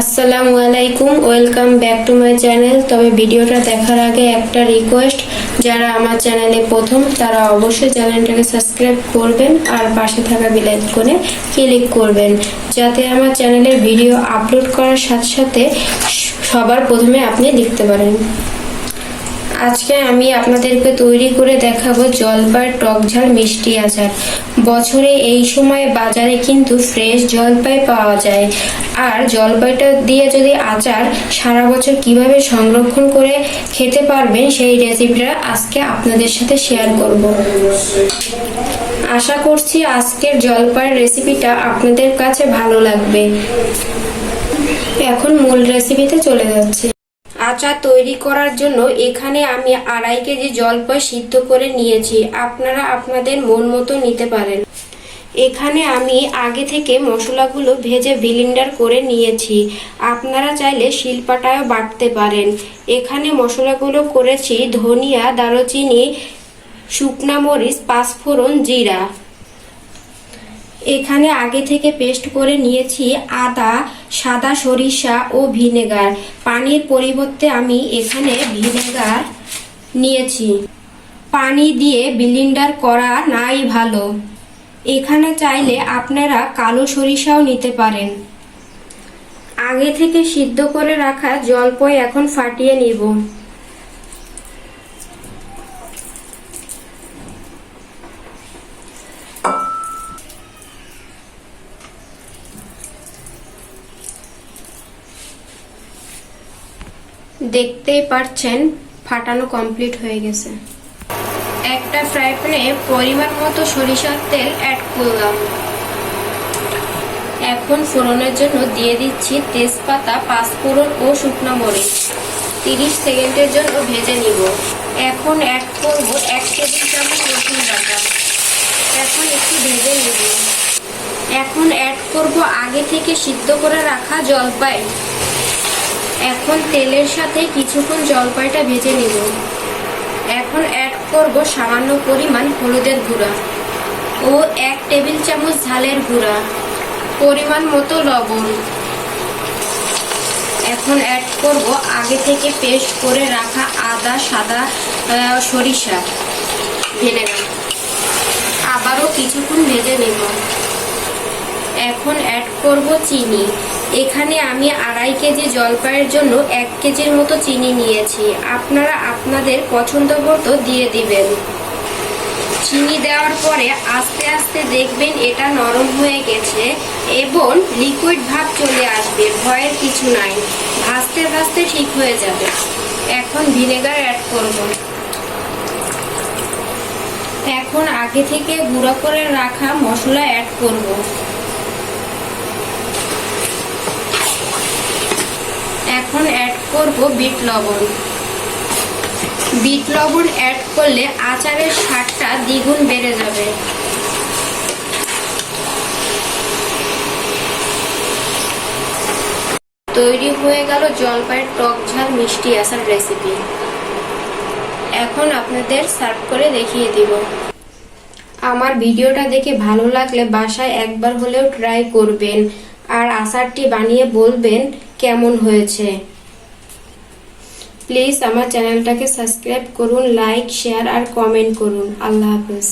আসসালামু আলাইকুম welcome back to my channel. তবে ভিডিওটা দেখার আগে একটা রিকোয়েস্ট যারা আমার চ্যানেলে প্রথম, তারা অবশ্যই চ্যানেলটাকে সাবস্ক্রাইব করবেন আর পাশে থাকা বিলাইকনে ক্লিক করবেন, যাতে আমার চ্যানেলের ভিডিও আপলোড করার সাথে সাথে সবার প্রথমে আপনি দেখতে পারেন। আজকে আমি আপনাদেরকে তৈরি করে দেখাবো জলপাই টক ঝাল মিষ্টি আচার। বছরে এই সময় বাজারে কিন্তু ফ্রেশ জলপাই পাওয়া যায়। আর জলপাইটা দিয়ে যদি আচার সারা বছর কীভাবে সংরক্ষণ করে খেতে পারবেন সেই রেসিপিটা আজকে আপনাদের সাথে শেয়ার করব। আশা করছি আজকের জলপাইয়ের রেসিপিটা আপনাদের কাছে ভালো লাগবে। এখন মূল রেসিপিতে চলে যাচ্ছে। আচার তৈরি করার জন্য এখানে আমি আড়াই কেজি জলপাই সিদ্ধ করে নিয়েছি। আপনারা আপনাদের মন মতো নিতে পারেন। এখানে আমি আগে থেকে মশলাগুলো ভেজে বিলিন্ডার করে নিয়েছি। আপনারা চাইলে শিলপাটায়ও বাটতে পারেন। এখানে মশলাগুলো করেছি ধনিয়া, দারুচিনি, শুকনা মরিচ, পাঁচফোড়ন, জিরা। এখানে আগে থেকে পেস্ট করে নিয়েছি আদা, সাদা সরিষা ও ভিনেগার। পানির পরিবর্তে আমি এখানে ভিনেগার নিয়েছি। পানি দিয়ে বিলিন্ডার করা নাই ভালো। এখানে চাইলে আপনারা কালো সরিষাও নিতে পারেন। আগে থেকে সিদ্ধ করে রাখা জলপই এখন ফাটিয়ে নিব। দেখতেই পারছেন, ফাটানো কমপ্লিট হয়ে গেছে। একটা ফ্রাই প্যানে পরিমাণ মতো সরিষার তেল অ্যাড করলাম। এখন ফোড়নের জন্য দিয়ে দিচ্ছি তেজপাতা, পাঁচফোড়ন ও শুকনো মরিচ। তিরিশ সেকেন্ডের জন্য ভেজে নিব। এখন অ্যাড করব এক টেবিল চামচ রসুন বাটা। এখন একটু ভেজে নিব। এখন অ্যাড করব আগে থেকে সিদ্ধ করে রাখা জলপাই। এখন তেলের সাথে কিছুক্ষণ জলপাইটা ভেজে নিব। এখন অ্যাড করব সামান্য পরিমাণ হলুদের গুঁড়া ও এক টেবিল চামচ ঝালের গুঁড়া, পরিমাণ মতো লবণ। এখন অ্যাড করব আগে থেকে পেস্ট করে রাখা আদা, সাদা সরিষা ভিনেগার আবারও কিছুক্ষণ ভেজে নেব। এখন অ্যাড করব চিনি। এখানে আমি আড়াই কেজি জলপাইয়ের জন্য এক কেজির মতো চিনি নিয়েছি। আপনারা আপনাদের পছন্দ মতো দিয়ে দিবেন। চিনি দেওয়ার পরে আস্তে আস্তে দেখবেন এটা নরম হয়ে গেছে এবং লিকুইড ভাব চলে আসবে, ভয়ের কিছু নাই। ভাজতে ভাজতে ঠিক হয়ে যাবে। এখন ভিনেগার অ্যাড করব। এখন আগে থেকে গুঁড়ো করে রাখা মশলা অ্যাড করব। এখন অ্যাড করব বিট লবণ। বিট লবণ অ্যাড করলে আচারের স্বাদটা দ্বিগুণ বেড়ে যাবে। তৈরি হয়ে গেল জলপাইয়ের টক ঝাল মিষ্টি আচার রেসিপি এখন আপনাদের সার্ভ করে দেখিয়ে দিব। আমার ভিডিওটা দেখে ভালো লাগলে বাসায় একবার হলেও ট্রাই করবেন। আর আচারটি বানিয়ে বলবেন কেমন হয়েছে। প্লিজ আমার চ্যানেলটাকে সাবস্ক্রাইব করুন লাইক শেয়ার আর কমেন্ট করুন। আল্লাহ হাফেজ।